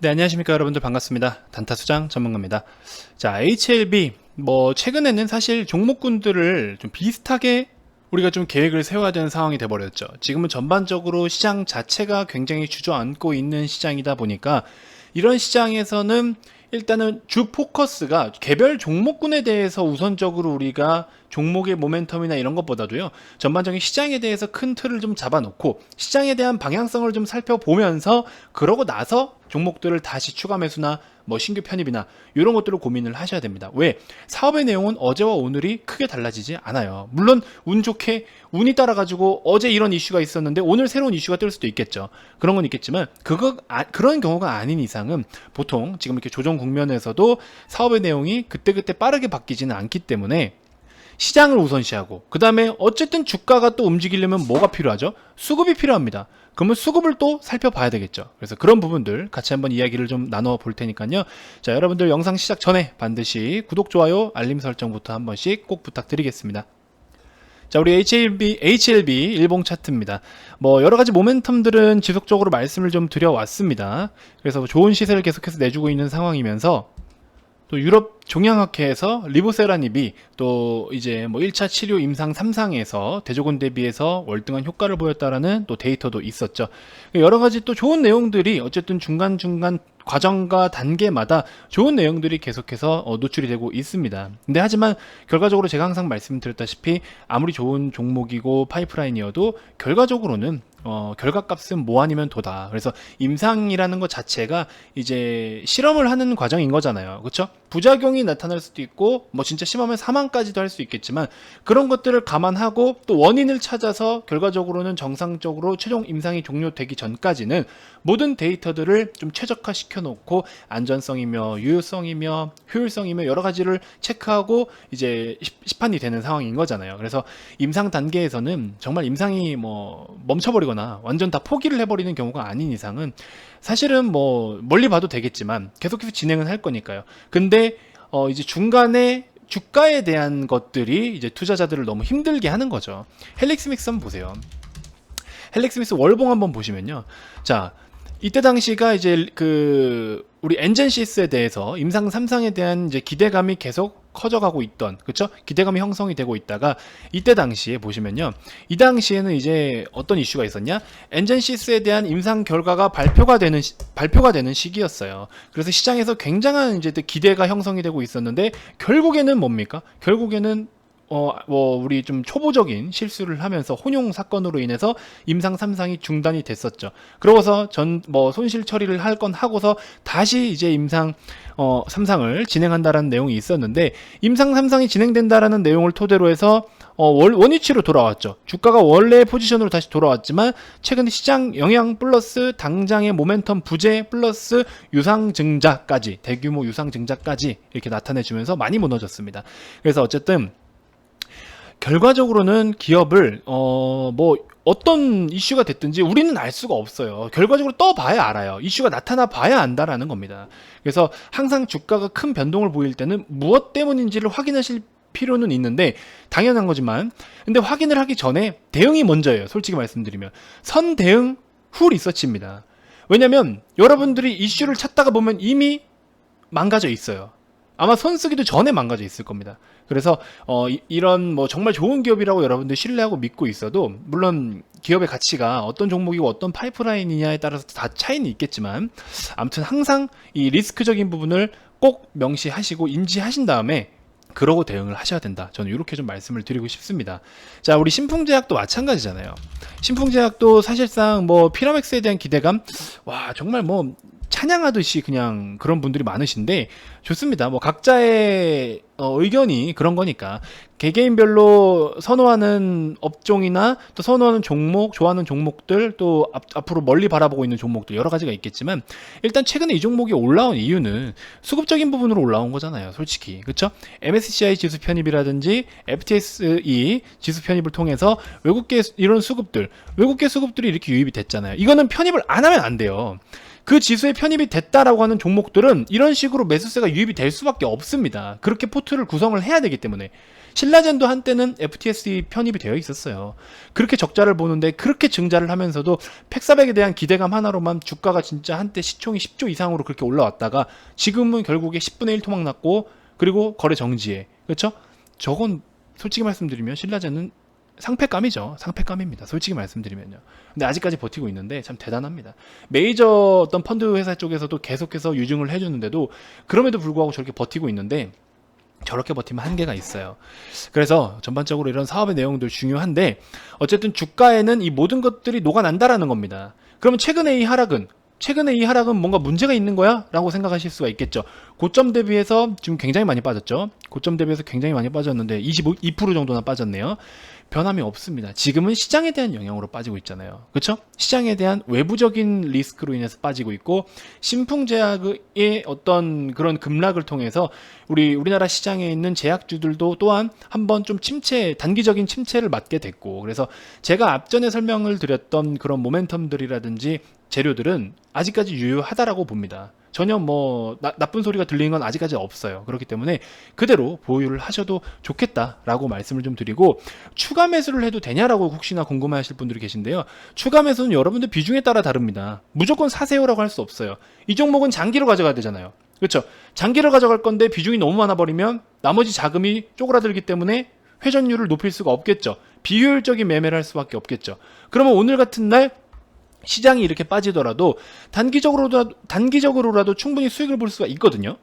네, 안녕하십니까 여러분들 반갑습니다. 단타 수장 전문가입니다. 자, HLB 뭐 최근에는 사실 종목군들을 좀 비슷하게 우리가 좀 계획을 세워야 되는 상황이 돼버렸죠. 지금은 전반적으로 시장 자체가 굉장히 주저앉고 있는 시장이다 보니까 이런 시장에서는 일단은 주 포커스가 개별 종목군에 대해서 우선적으로 우리가 종목의 모멘텀이나 이런 것보다도요 전반적인 시장에 대해서 큰 틀을 좀 잡아놓고 시장에 대한 방향성을 좀 살펴보면서 그러고 나서 종목들을 다시 추가 매수나 뭐 신규 편입이나 이런 것들을 고민을 하셔야 됩니다. 왜? 사업의 내용은 어제와 오늘이 크게 달라지지 않아요. 물론 운 좋게 운이 따라가지고 어제 이런 이슈가 있었는데 오늘 새로운 이슈가 뜰 수도 있겠죠. 그런 건 있겠지만 그거 아, 그런 경우가 아닌 이상은 보통 지금 이렇게 조정 국면에서도 사업의 내용이 그때그때 빠르게 바뀌지는 않기 때문에 시장을 우선시하고 그 다음에 어쨌든 주가가 또 움직이려면 뭐가 필요하죠? 수급이 필요합니다. 그러면 수급을 또 살펴봐야 되겠죠. 그래서 그런 부분들 같이 한번 이야기를 좀 나눠 볼 테니까요. 자, 여러분들 영상 시작 전에 반드시 구독, 좋아요, 알림 설정부터 한 번씩 꼭 부탁드리겠습니다. 자, 우리 HLB, HLB 일봉 차트입니다. 뭐, 여러 가지 모멘텀들은 지속적으로 말씀을 좀 드려왔습니다. 그래서 좋은 시세를 계속해서 내주고 있는 상황이면서 또 유럽 종양학회에서 리보세라닙이 또 이제 뭐 1차 치료 임상 3상에서 대조군 대비해서 월등한 효과를 보였다라는 또 데이터도 있었죠. 여러 가지 또 좋은 내용들이 어쨌든 중간중간 과정과 단계마다 좋은 내용들이 계속해서 어, 노출이 되고 있습니다. 근데 하지만 결과적으로 제가 항상 말씀드렸다시피 아무리 좋은 종목이고 파이프라인이어도 결과적으로는 어, 결과값은 뭐 아니면 도다. 그래서 임상이라는 것 자체가 이제 실험을 하는 과정인 거잖아요. 그렇죠? 부작용이 나타날 수도 있고 뭐 진짜 심하면 사망까지도 할 수 있겠지만 그런 것들을 감안하고 또 원인을 찾아서 결과적으로는 정상적으로 최종 임상이 종료되기 전까지는 모든 데이터들을 좀 최적화 시켜 놓고 안전성이며 유효성이며 효율성이며 여러 가지를 체크하고 이제 시- 시판이 되는 상황인 거잖아요. 그래서 임상 단계에서는 정말 임상이 뭐 멈춰버리거나 완전 다 포기를 해버리는 경우가 아닌 이상은 사실은 뭐 멀리 봐도 되겠지만 계속해서 진행은 할 거니까요. 근데 어 이제 중간에 주가에 대한 것들이 이제 투자자들을 너무 힘들게 하는 거죠. 헬릭스 믹스 한번 보세요. 헬릭스 믹스 월봉 한번 보시면요. 자, 이때 당시가 이제 그 우리 엔젠시스에 대해서 임상 3상에 대한 이제 기대감이 계속 커져가고 있던 그쵸? 기대감이 형성이 되고 있다가 이때 당시에 보시면요. 이 당시에는 이제 어떤 이슈가 있었냐? 엔젠시스에 대한 임상 결과가 발표가 되는 시- 발표가 되는 시기였어요. 그래서 시장에서 굉장한 이제 기대가 형성이 되고 있었는데 결국에는 뭡니까? 결국에는 어, 뭐, 우리 좀 초보적인 실수를 하면서 혼용 사건으로 인해서 임상 3상이 중단이 됐었죠. 그러고서 전, 뭐, 손실 처리를 할 건 하고서 다시 이제 임상, 어, 3상을 진행한다라는 내용이 있었는데, 임상 3상이 진행된다라는 내용을 토대로 해서, 어, 월, 원위치로 돌아왔죠. 주가가 원래 포지션으로 다시 돌아왔지만, 최근에 시장 영향 플러스 당장의 모멘텀 부재 플러스 유상 증자까지, 대규모 유상 증자까지 이렇게 나타내주면서 많이 무너졌습니다. 그래서 어쨌든, 결과적으로는 기업을 어 뭐 어떤 이슈가 됐든지 우리는 알 수가 없어요. 결과적으로 떠봐야 알아요. 이슈가 나타나 봐야 안다라는 겁니다. 그래서 항상 주가가 큰 변동을 보일 때는 무엇 때문인지를 확인하실 필요는 있는데 당연한 거지만 근데 확인을 하기 전에 대응이 먼저예요. 솔직히 말씀드리면 선 대응 후 리서치입니다. 왜냐면 여러분들이 이슈를 찾다가 보면 이미 망가져 있어요. 아마 손 쓰기도 전에 망가져 있을 겁니다. 그래서 어, 이, 런뭐 정말 좋은 기업이라고 여러분들 신뢰하고 믿고 있어도 물론 기업의 가치가 어떤 종목이고 어떤 파이프라인이냐에 따라서 다 차이는 있겠지만 아무튼 항상 이 리스크적인 부분을 꼭 명시하시고 인지하신 다음에 그러고 대응을 하셔야 된다. 저는 이렇게 좀 말씀을 드리고 싶습니다. 자, 우리 신풍제약도 마찬가지잖아요. 신풍제약도 사실상 뭐 피라맥스에 대한 기대감, 와 정말 뭐 찬양하듯이 그냥 그런 분들이 많으신데 좋습니다. 뭐 각자의 어, 의견이 그런 거니까 개개인별로 선호하는 업종이나 또 선호하는 종목, 좋아하는 종목들 또 앞, 앞으로 멀리 바라보고 있는 종목들 여러 가지가 있겠지만 일단 최근에 이 종목이 올라온 이유는 수급적인 부분으로 올라온 거잖아요. 솔직히 그렇죠? MSCI 지수 편입이라든지 FTSE 지수 편입을 통해서 외국계 이런 수급들 외국계 수급들이 이렇게 유입이 됐잖아요. 이거는 편입을 안 하면 안 돼요. 그 지수에 편입이 됐다라고 하는 종목들은 이런 식으로 매수세가 유입이 될 수밖에 없습니다. 그렇게 포트를 구성을 해야 되기 때문에 신라젠도 한때는 FTSE 편입이 되어 있었어요. 그렇게 적자를 보는데 그렇게 증자를 하면서도 팩사백에 대한 기대감 하나로만 주가가 진짜 한때 시총이 10조 이상으로 그렇게 올라왔다가 지금은 결국에 10분의 1 토막 났고 그리고 거래 정지에 그렇죠? 저건 솔직히 말씀드리면 신라젠은 상패감이죠. 상패감입니다. 솔직히 말씀드리면요. 근데 아직까지 버티고 있는데 참 대단합니다. 메이저 어떤 펀드 회사 쪽에서도 계속해서 유증을 해주는데도 그럼에도 불구하고 저렇게 버티고 있는데 저렇게 버티면 한계가 있어요. 그래서 전반적으로 이런 사업의 내용들 중요한데 어쨌든 주가에는 이 모든 것들이 녹아난다라는 겁니다. 그러면 최근에 이 하락은 최근에 이 하락은 뭔가 문제가 있는 거야? 라고 생각하실 수가 있겠죠. 고점 대비해서 지금 굉장히 많이 빠졌죠. 고점 대비해서 굉장히 많이 빠졌는데 22% 정도나 빠졌네요. 변함이 없습니다. 지금은 시장에 대한 영향으로 빠지고 있잖아요. 그렇죠? 시장에 대한 외부적인 리스크로 인해서 빠지고 있고 신풍 제약의 어떤 그런 급락을 통해서 우리 우리나라 시장에 있는 제약주들도 또한 한번 좀 침체 단기적인 침체를 맞게 됐고 그래서 제가 앞전에 설명을 드렸던 그런 모멘텀들이라든지 재료들은 아직까지 유효하다라고 봅니다. 전혀 뭐 나, 나쁜 소리가 들리는 건 아직까지 없어요. 그렇기 때문에 그대로 보유를 하셔도 좋겠다라고 말씀을 좀 드리고 추가 매수를 해도 되냐라고 혹시나 궁금해하실 분들이 계신데요. 추가 매수는 여러분들 비중에 따라 다릅니다. 무조건 사세요라고 할 수 없어요. 이 종목은 장기로 가져가야 되잖아요. 그렇죠? 장기로 가져갈 건데 비중이 너무 많아 버리면 나머지 자금이 쪼그라들기 때문에 회전율을 높일 수가 없겠죠. 비효율적인 매매를 할 수밖에 없겠죠. 그러면 오늘 같은 날 시장이 이렇게 빠지더라도 단기적으로라도 단기적으로라도 충분히 수익을 볼 수가 있거든요.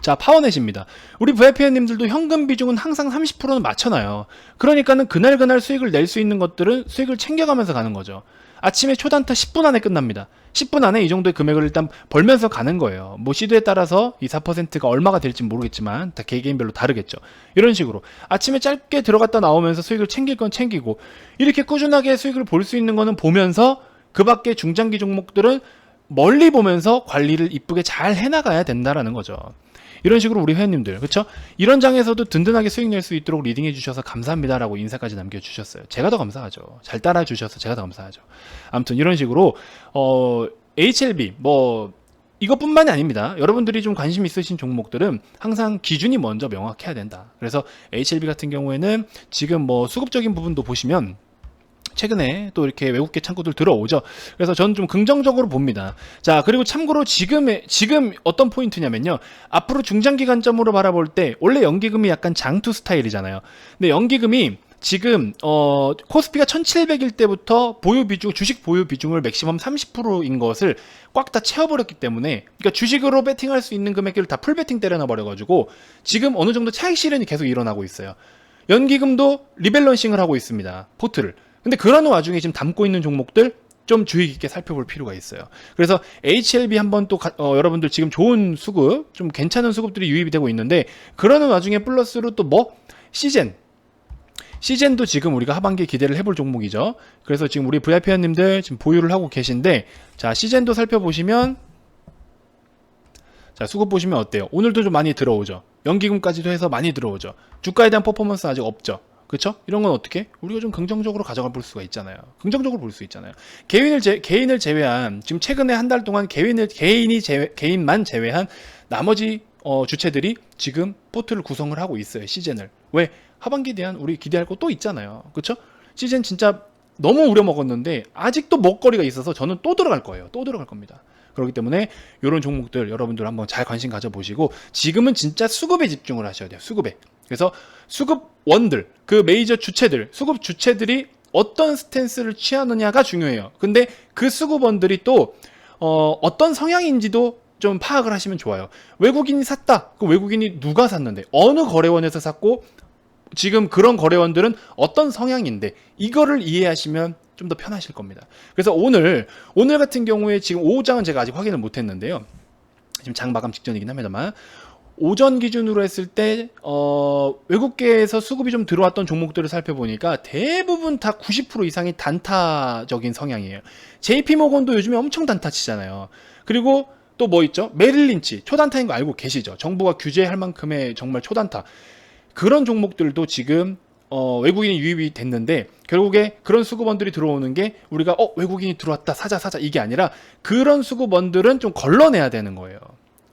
자, 파워넷입니다. 우리 VIP님들도 현금 비중은 항상 30%는 맞춰놔요. 그러니까는 그날 그날 수익을 낼 수 있는 것들은 수익을 챙겨가면서 가는 거죠. 아침에 초단타 10분 안에 끝납니다. 10분 안에 이 정도의 금액을 일단 벌면서 가는 거예요. 뭐 시도에 따라서 이 4%가 얼마가 될지 모르겠지만 다 개개인별로 다르겠죠. 이런 식으로 아침에 짧게 들어갔다 나오면서 수익을 챙길 건 챙기고 이렇게 꾸준하게 수익을 볼 수 있는 거는 보면서 그 밖에 중장기 종목들은 멀리 보면서 관리를 이쁘게 잘 해나가야 된다라는 거죠. 이런 식으로 우리 회원님들, 그렇죠? 이런 장에서도 든든하게 수익 낼 수 있도록 리딩해 주셔서 감사합니다라고 인사까지 남겨 주셨어요. 제가 더 감사하죠. 잘 따라 주셔서 제가 더 감사하죠. 아무튼 이런 식으로 어, HLB 뭐 이것뿐만이 아닙니다. 여러분들이 좀 관심 있으신 종목들은 항상 기준이 먼저 명확해야 된다. 그래서 HLB 같은 경우에는 지금 뭐 수급적인 부분도 보시면 최근에 또 이렇게 외국계 창구들 들어오죠. 그래서 저는 좀 긍정적으로 봅니다. 자, 그리고 참고로 지금의, 지금 어떤 포인트냐면요. 앞으로 중장기 관점으로 바라볼 때, 원래 연기금이 약간 장투 스타일이잖아요. 근데 연기금이 지금 어 코스피가 1700일 때부터 보유 비중 주식 보유 비중을 맥시멈 30%인 것을 꽉 다 채워버렸기 때문에 그러니까 주식으로 베팅할 수 있는 금액을 다 풀 베팅 때려놔 버려가지고 지금 어느 정도 차익 실현이 계속 일어나고 있어요. 연기금도 리밸런싱을 하고 있습니다. 포트를. 근데 그런 와중에 지금 담고 있는 종목들 좀 주의 깊게 살펴볼 필요가 있어요. 그래서 HLB 한번 또 가, 어, 여러분들 지금 좋은 수급, 좀 괜찮은 수급들이 유입이 되고 있는데 그러는 와중에 플러스로 또 뭐 시젠 시젠도 지금 우리가 하반기 기대를 해볼 종목이죠. 그래서 지금 우리 VIP원님들 지금 보유를 하고 계신데 자 시젠도 살펴보시면 자 수급 보시면 어때요? 오늘도 좀 많이 들어오죠. 연기금까지도 해서 많이 들어오죠. 주가에 대한 퍼포먼스 아직 없죠. 그렇죠? 이런 건 어떻게? 우리가 좀 긍정적으로 가져가 볼 수가 있잖아요. 긍정적으로 볼 수 있잖아요. 개인을 제, 개인을 제외한 지금 최근에 한 달 동안 개인을 개인이 제외, 개인만 제외한 나머지 어, 주체들이 지금 포트를 구성을 하고 있어요. 시즌을. 왜? 하반기에 대한 우리 기대할 거 또 있잖아요. 그렇죠? 시즌 진짜 너무 우려 먹었는데 아직도 먹거리가 있어서 저는 또 들어갈 거예요. 또 들어갈 겁니다. 그렇기 때문에 이런 종목들 여러분들 한번 잘 관심 가져보시고 지금은 진짜 수급에 집중을 하셔야 돼요. 수급에. 그래서 수급원들, 그 메이저 주체들, 수급 주체들이 어떤 스탠스를 취하느냐가 중요해요. 근데 그 수급원들이 또 어, 어떤 성향인지도 좀 파악을 하시면 좋아요. 외국인이 샀다. 그 외국인이 누가 샀는데 어느 거래원에서 샀고 지금 그런 거래원들은 어떤 성향인데 이거를 이해하시면 좀 더 편하실 겁니다. 그래서 오늘 오늘 같은 경우에 지금 오후장은 제가 아직 확인을 못 했는데요. 지금 장 마감 직전이긴 합니다만 오전 기준으로 했을 때 어, 외국계에서 수급이 좀 들어왔던 종목들을 살펴보니까 대부분 다 90% 이상이 단타적인 성향이에요. JP 모건도 요즘에 엄청 단타 치잖아요. 그리고 또 뭐 있죠? 메릴린치 초단타인 거 알고 계시죠? 정부가 규제할 만큼의 정말 초단타 그런 종목들도 지금 어, 외국인이 유입이 됐는데 결국에 그런 수급원들이 들어오는 게 우리가 어 외국인이 들어왔다 사자 사자 이게 아니라 그런 수급원들은 좀 걸러내야 되는 거예요.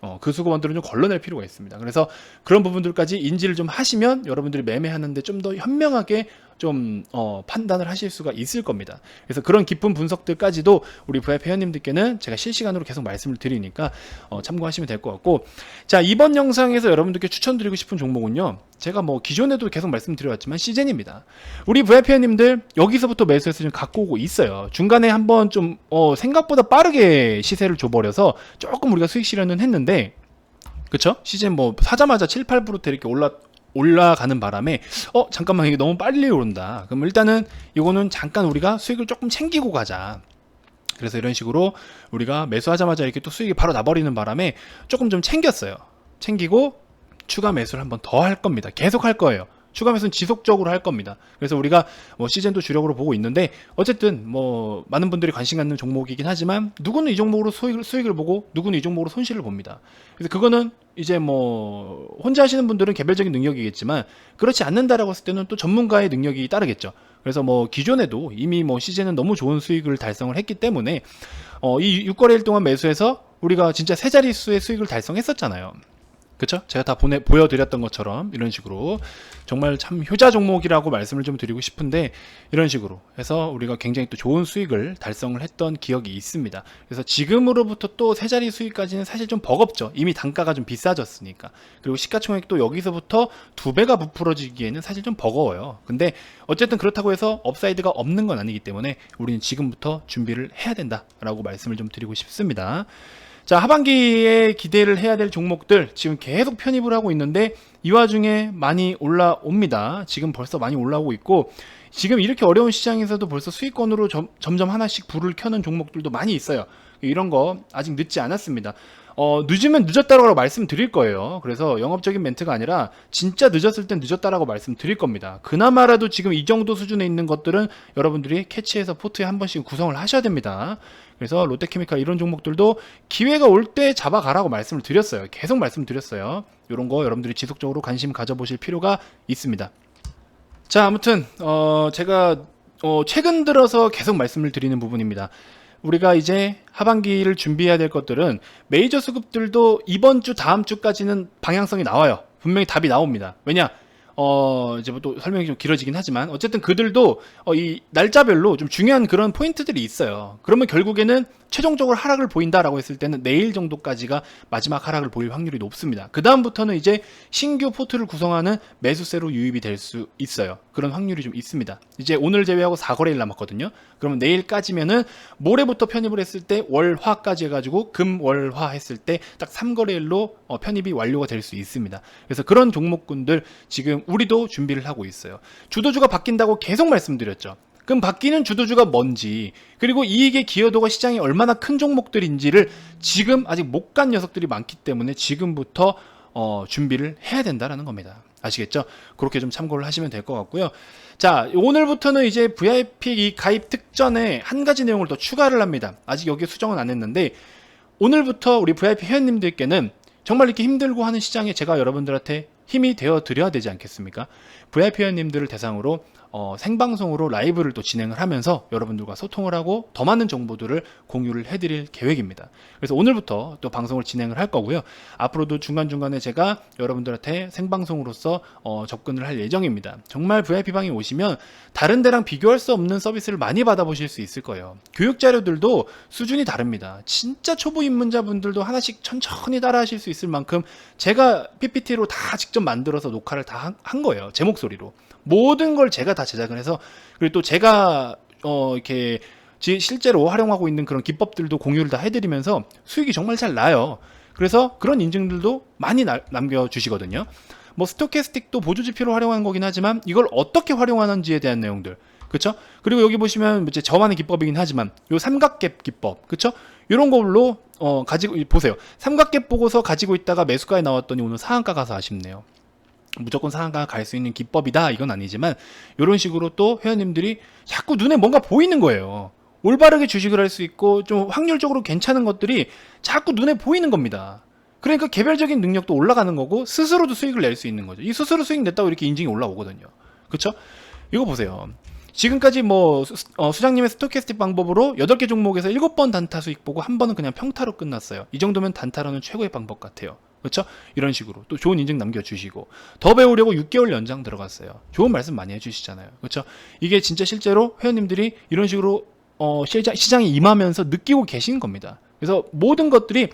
어, 그 수급원들은 좀 걸러낼 필요가 있습니다. 그래서 그런 부분들까지 인지를 좀 하시면 여러분들이 매매하는데 좀 더 현명하게 좀 어, 판단을 하실 수가 있을 겁니다. 그래서 그런 깊은 분석들까지도 우리 VIP 회원님들께는 제가 실시간으로 계속 말씀을 드리니까 어, 참고하시면 될 것 같고 자 이번 영상에서 여러분들께 추천드리고 싶은 종목은요 제가 뭐 기존에도 계속 말씀드려왔지만 시젠입니다. 우리 VIP 회원님들 여기서부터 매수해서 좀 갖고 오고 있어요. 중간에 한번 좀 어, 생각보다 빠르게 시세를 줘버려서 조금 우리가 수익 실현은 했는데 그쵸? 시즌 뭐 사자마자 7, 8% 이렇게 올라 올라가는 바람에 어 잠깐만 이게 너무 빨리 오른다. 그럼 일단은 이거는 잠깐 우리가 수익을 조금 챙기고 가자. 그래서 이런 식으로 우리가 매수하자마자 이렇게 또 수익이 바로 나버리는 바람에 조금 좀 챙겼어요. 챙기고 추가 매수를 한번 더 할 겁니다. 계속 할 거예요. 추가 매수는 지속적으로 할 겁니다. 그래서 우리가 뭐 시즌도 주력으로 보고 있는데 어쨌든 뭐 많은 분들이 관심 갖는 종목이긴 하지만 누구는 이 종목으로 수익을, 수익을 보고 누구는 이 종목으로 손실을 봅니다. 그래서 그거는 이제 뭐 혼자 하시는 분들은 개별적인 능력이겠지만 그렇지 않는다라고 했을 때는 또 전문가의 능력이 따르겠죠. 그래서 뭐 기존에도 이미 뭐 시즌은 너무 좋은 수익을 달성을 했기 때문에 어, 이 6거래일 동안 매수해서 우리가 진짜 세 자릿수의 수익을 달성했었잖아요. 그쵸? 제가 다 보내, 보여드렸던 것처럼 이런 식으로 정말 참 효자 종목이라고 말씀을 좀 드리고 싶은데 이런 식으로 해서 우리가 굉장히 또 좋은 수익을 달성을 했던 기억이 있습니다. 그래서 지금으로부터 또 세 자리 수익까지는 사실 좀 버겁죠. 이미 단가가 좀 비싸졌으니까. 그리고 시가총액도 여기서부터 두 배가 부풀어지기에는 사실 좀 버거워요. 근데 어쨌든 그렇다고 해서 업사이드가 없는 건 아니기 때문에 우리는 지금부터 준비를 해야 된다라고 말씀을 좀 드리고 싶습니다. 자, 하반기에 기대를 해야 될 종목들 지금 계속 편입을 하고 있는데 이 와중에 많이 올라옵니다. 지금 벌써 많이 올라오고 있고 지금 이렇게 어려운 시장에서도 벌써 수익권으로 점, 점점 하나씩 불을 켜는 종목들도 많이 있어요. 이런 거 아직 늦지 않았습니다. 어, 늦으면 늦었다라고 말씀드릴 거예요. 그래서 영업적인 멘트가 아니라 진짜 늦었을 땐 늦었다라고 말씀드릴 겁니다. 그나마라도 지금 이 정도 수준에 있는 것들은 여러분들이 캐치해서 포트에 한 번씩 구성을 하셔야 됩니다. 그래서 롯데케미칼 이런 종목들도 기회가 올 때 잡아가라고 말씀을 드렸어요. 계속 말씀드렸어요. 이런 거 여러분들이 지속적으로 관심 가져보실 필요가 있습니다. 자, 아무튼 어, 제가 어, 최근 들어서 계속 말씀을 드리는 부분입니다. 우리가 이제 하반기를 준비해야 될 것들은 메이저 수급들도 이번 주 다음 주까지는 방향성이 나와요. 분명히 답이 나옵니다. 왜냐? 어, 이제 뭐 또 설명이 좀 길어지긴 하지만 어쨌든 그들도 어, 이 날짜별로 좀 중요한 그런 포인트들이 있어요. 그러면 결국에는 최종적으로 하락을 보인다라고 했을 때는 내일 정도까지가 마지막 하락을 보일 확률이 높습니다. 그 다음부터는 이제 신규 포트를 구성하는 매수세로 유입이 될 수 있어요. 그런 확률이 좀 있습니다. 이제 오늘 제외하고 4거래일 남았거든요. 그러면 내일까지면은 모레부터 편입을 했을 때 월화까지 해가지고 금, 월, 화 했을 때 딱 3거래일로 어, 편입이 완료가 될 수 있습니다. 그래서 그런 종목군들 지금 우리도 준비를 하고 있어요. 주도주가 바뀐다고 계속 말씀드렸죠. 그럼 바뀌는 주도주가 뭔지 그리고 이익의 기여도가 시장에 얼마나 큰 종목들인지를 지금 아직 못 간 녀석들이 많기 때문에 지금부터 어, 준비를 해야 된다라는 겁니다. 아시겠죠? 그렇게 좀 참고를 하시면 될 것 같고요. 자, 오늘부터는 이제 VIP 이 가입 특전에 한 가지 내용을 더 추가를 합니다. 아직 여기에 수정은 안 했는데 오늘부터 우리 VIP 회원님들께는 정말 이렇게 힘들고 하는 시장에 제가 여러분들한테 힘이 되어 드려야 되지 않겠습니까? VIP 회원님들을 대상으로 어, 생방송으로 라이브를 또 진행을 하면서 여러분들과 소통을 하고 더 많은 정보들을 공유를 해드릴 계획입니다. 그래서 오늘부터 또 방송을 진행을 할 거고요. 앞으로도 중간중간에 제가 여러분들한테 생방송으로서 어, 접근을 할 예정입니다. 정말 VIP방에 오시면 다른 데랑 비교할 수 없는 서비스를 많이 받아보실 수 있을 거예요. 교육 자료들도 수준이 다릅니다. 진짜 초보 입문자분들도 하나씩 천천히 따라 하실 수 있을 만큼 제가 PPT로 다 직접 만들어서 녹화를 다 한 거예요. 제 목소리로. 모든 걸 제가 다 제작을 해서 그리고 또 제가 어 이렇게 지- 실제로 활용하고 있는 그런 기법들도 공유를 다 해드리면서 수익이 정말 잘 나요. 그래서 그런 인증들도 많이 나- 남겨주시거든요. 뭐 스토캐스틱도 보조 지표로 활용한 거긴 하지만 이걸 어떻게 활용하는지에 대한 내용들. 그쵸? 그리고 여기 보시면 이제 저만의 기법이긴 하지만 요 삼각갭 기법. 그쵸? 요런 걸로 어 가지고 보세요. 삼각갭 보고서 가지고 있다가 매수가에 나왔더니 오늘 상한가 가서 아쉽네요. 무조건 상한가 갈 수 있는 기법이다 이건 아니지만 이런 식으로 또 회원님들이 자꾸 눈에 뭔가 보이는 거예요. 올바르게 주식을 할 수 있고 좀 확률적으로 괜찮은 것들이 자꾸 눈에 보이는 겁니다. 그러니까 개별적인 능력도 올라가는 거고 스스로도 수익을 낼 수 있는 거죠. 이 스스로 수익 냈다고 이렇게 인증이 올라오거든요. 그렇죠? 이거 보세요. 지금까지 뭐 수, 어, 수장님의 스토캐스틱 방법으로 8개 종목에서 7번 단타 수익 보고 한 번은 그냥 평타로 끝났어요. 이 정도면 단타로는 최고의 방법 같아요. 그렇죠? 이런 식으로 또 좋은 인증 남겨주시고 더 배우려고 6개월 연장 들어갔어요. 좋은 말씀 많이 해주시잖아요. 그렇죠? 이게 진짜 실제로 회원님들이 이런 식으로 어, 시장, 시장에 임하면서 느끼고 계신 겁니다. 그래서 모든 것들이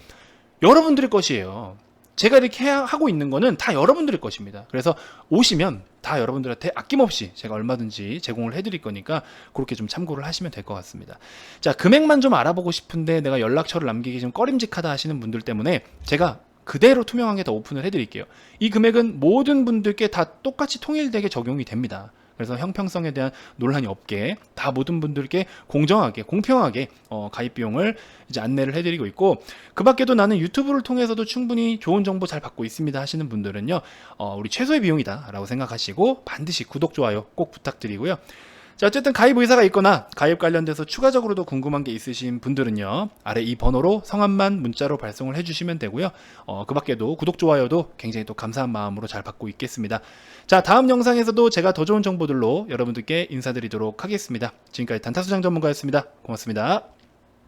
여러분들의 것이에요. 제가 이렇게 해- 하고 있는 거는 다 여러분들의 것입니다. 그래서 오시면 다 여러분들한테 아낌없이 제가 얼마든지 제공을 해드릴 거니까 그렇게 좀 참고를 하시면 될 것 같습니다. 자, 금액만 좀 알아보고 싶은데 내가 연락처를 남기기 좀 꺼림직하다 하시는 분들 때문에 제가 그대로 투명하게 다 오픈을 해드릴게요. 이 금액은 모든 분들께 다 똑같이 통일되게 적용이 됩니다. 그래서 형평성에 대한 논란이 없게 다 모든 분들께 공정하게 공평하게 어, 가입 비용을 이제 안내를 해드리고 있고 그 밖에도 나는 유튜브를 통해서도 충분히 좋은 정보 잘 받고 있습니다 하시는 분들은요 어, 우리 최소의 비용이다라고 생각하시고 반드시 구독 좋아요 꼭 부탁드리고요 자 어쨌든 가입 의사가 있거나 가입 관련돼서 추가적으로도 궁금한 게 있으신 분들은요 아래 이 번호로 성함만 문자로 발송을 해주시면 되고요. 어, 그 밖에도 구독 좋아요도 굉장히 또 감사한 마음으로 잘 받고 있겠습니다. 자 다음 영상에서도 제가 더 좋은 정보들로 여러분들께 인사드리도록 하겠습니다. 지금까지 단타수장 전문가였습니다. 고맙습니다